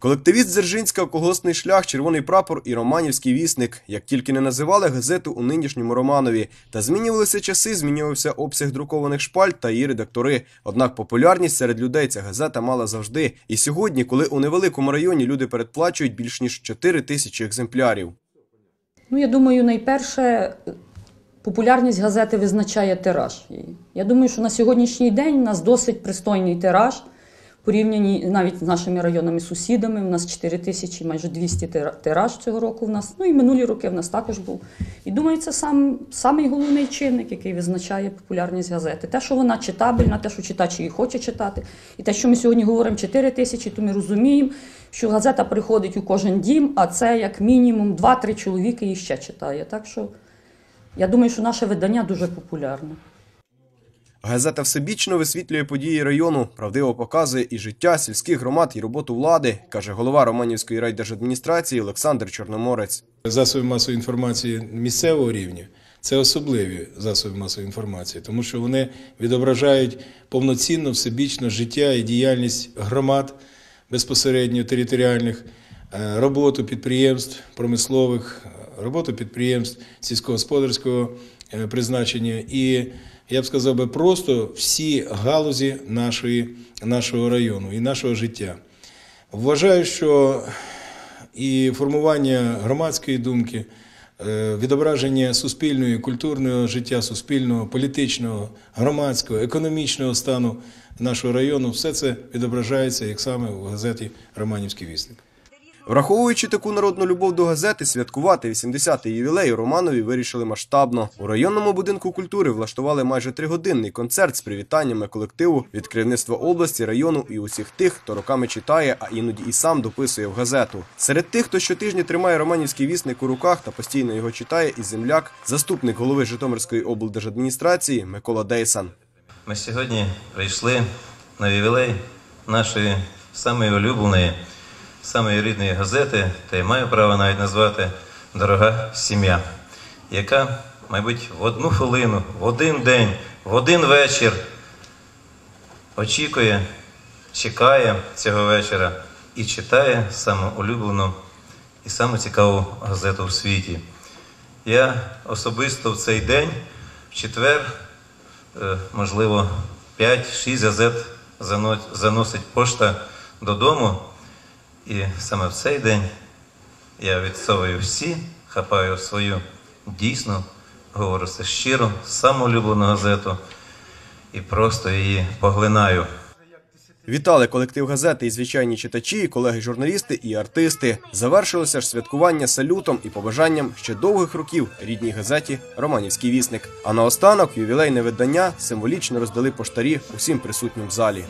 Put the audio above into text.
Колективіст Дзержинська, колгоспний шлях, червоний прапор і Романівський вісник. Як тільки не називали газету у нинішньому Романові, та змінювалися часи, змінювався обсяг друкованих шпальт та її редактори. Однак популярність серед людей ця газета мала завжди. І сьогодні, коли у невеликому районі люди передплачують більш ніж 4 тисячі екземплярів. Ну, я думаю, найперше популярність газети визначає тираж. Я думаю, що на сьогоднішній день у нас досить пристойний тираж. Порівняні навіть з нашими районами сусідами, у нас 4 тисячі, майже 200 тираж цього року в нас. Ну і минулі роки в нас також був. І думаю, це сам самий головний чинник, який визначає популярність газети. Те, що вона читабельна, те, що читач її хоче читати. І те, що ми сьогодні говоримо 4 тисячі, то ми розуміємо, що газета приходить у кожен дім, а це як мінімум 2-3 чоловіки її ще читає. Так що я думаю, що наше видання дуже популярне. Газета всебічно висвітлює події району, правдиво показує і життя сільських громад, і роботу влади, каже голова Романівської райдержадміністрації Олександр Чорноморець. Засоби масової інформації місцевого рівня це особливі засоби масової інформації, тому що вони відображають повноцінно всебічно життя і діяльність громад безпосередньо територіальних, е, роботу підприємств промислових, е, роботу підприємств сільськогосподарського е, призначення і я б сказав би просто всі галузі нашої, нашого району і нашого життя. Вважаю, що і формування громадської думки, е, відображення суспільного, і культурного життя, суспільного, політичного, громадського, економічного стану нашого району, все це відображається як саме в газеті Романівський вісник. Враховуючи таку народну любов до газети, святкувати 80-й ювілей Романові вирішили масштабно. У районному будинку культури влаштували майже тригодинний концерт з привітаннями колективу від керівництва області, району і усіх тих, хто роками читає, а іноді і сам дописує в газету. Серед тих, хто щотижня тримає Романівський вісник у руках та постійно його читає, і земляк, заступник голови Житомирської облдержадміністрації Микола Дейсан. Ми сьогодні прийшли на ювілей нашої самої улюбленої, самої рідної газети, та й маю право навіть назвати Дорога сім'я, яка, мабуть, в одну хвилину, в один день, в один вечір очікує, чекає цього вечора і читає саму улюблену і саму цікаву газету в світі. Я особисто в цей день, в четвер, е, можливо, 5-6 газет заносить пошта додому. І саме в цей день я відсовую всі, хапаю свою дійсно, говорю це щиро, саму улюблену газету і просто її поглинаю. Вітали колектив газети і звичайні читачі, і колеги-журналісти і артисти. Завершилося ж святкування салютом і побажанням ще довгих років рідній газеті Романівський вісник. А наостанок ювілейне видання символічно роздали поштарі усім присутнім в залі.